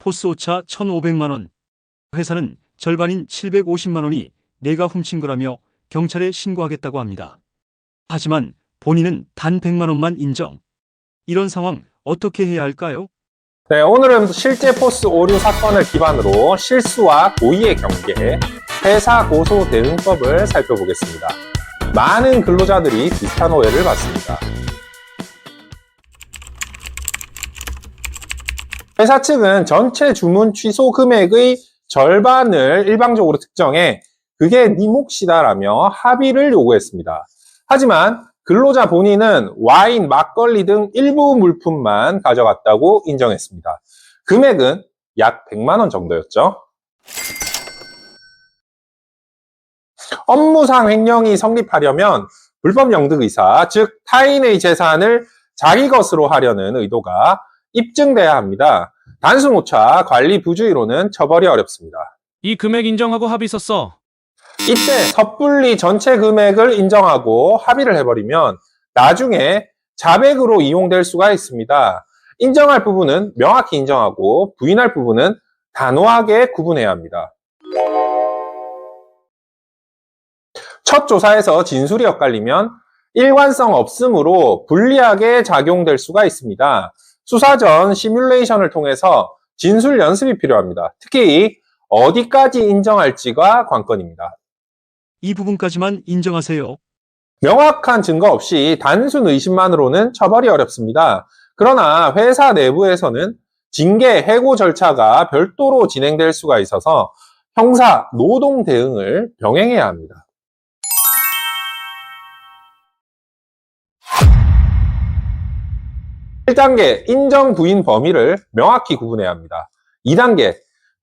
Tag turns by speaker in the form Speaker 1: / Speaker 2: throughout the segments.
Speaker 1: 포스 오차 1,500만 원. 회사는 절반인 750만 원이 내가 훔친 거라며 경찰에 신고하겠다고 합니다. 하지만 본인은 단 100만 원만 인정. 이런 상황 어떻게 해야 할까요?
Speaker 2: 네, 오늘은 실제 포스 오류 사건을 기반으로 실수와 고의의 경계, 회사 고소 대응법을 살펴보겠습니다. 많은 근로자들이 비슷한 오해를 받습니다. 회사 측은 전체 주문 취소 금액의 절반을 일방적으로 특정해 그게 네 몫이다라며 합의를 요구했습니다. 하지만 근로자 본인은 와인, 막걸리 등 일부 물품만 가져갔다고 인정했습니다. 금액은 약 100만 원 정도였죠. 업무상 횡령이 성립하려면 불법 영득 의사, 즉 타인의 재산을 자기 것으로 하려는 의도가 입증돼야 합니다. 단순 오차, 관리 부주의로는 처벌이 어렵습니다.
Speaker 3: 이 금액 인정하고 합의 썼어.
Speaker 2: 이때 섣불리 전체 금액을 인정하고 합의를 해버리면 나중에 자백으로 이용될 수가 있습니다. 인정할 부분은 명확히 인정하고 부인할 부분은 단호하게 구분해야 합니다. 첫 조사에서 진술이 엇갈리면 일관성 없음으로 불리하게 작용될 수가 있습니다. 수사 전 시뮬레이션을 통해서 진술 연습이 필요합니다. 특히 어디까지 인정할지가 관건입니다.
Speaker 1: 이 부분까지만 인정하세요.
Speaker 2: 명확한 증거 없이 단순 의심만으로는 처벌이 어렵습니다. 그러나 회사 내부에서는 징계, 해고 절차가 별도로 진행될 수가 있어서 형사, 노동 대응을 병행해야 합니다. 일단계 인정 부인 범위를 명확히 구분해야 합니다. 2단계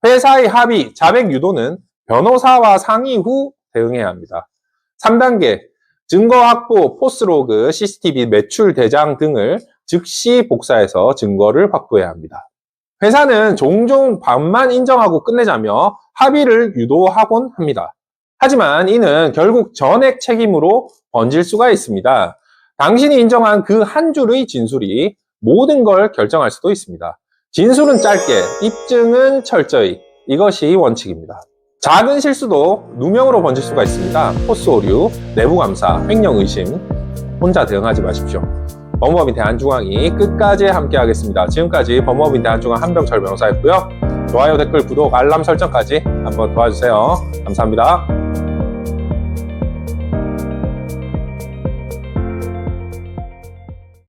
Speaker 2: 회사의 합의, 자백 유도는 변호사와 상의 후 대응해야 합니다. 3단계 증거 확보, 포스로그, CCTV 매출 대장 등을 즉시 복사해서 증거를 확보해야 합니다. 회사는 종종 반만 인정하고 끝내자며 합의를 유도하곤 합니다. 하지만 이는 결국 전액 책임으로 번질 수가 있습니다. 당신이 인정한 그 한 줄의 진술이 모든 걸 결정할 수도 있습니다. 진술은 짧게, 입증은 철저히. 이것이 원칙입니다. 작은 실수도 누명으로 번질 수가 있습니다. 포스 오류, 내부 감사, 횡령 의심. 혼자 대응하지 마십시오. 법무법인 대한중앙이 끝까지 함께 하겠습니다. 지금까지 법무법인 대한중앙 한병철 변호사였고요. 좋아요, 댓글, 구독, 알람 설정까지 한번 도와주세요. 감사합니다.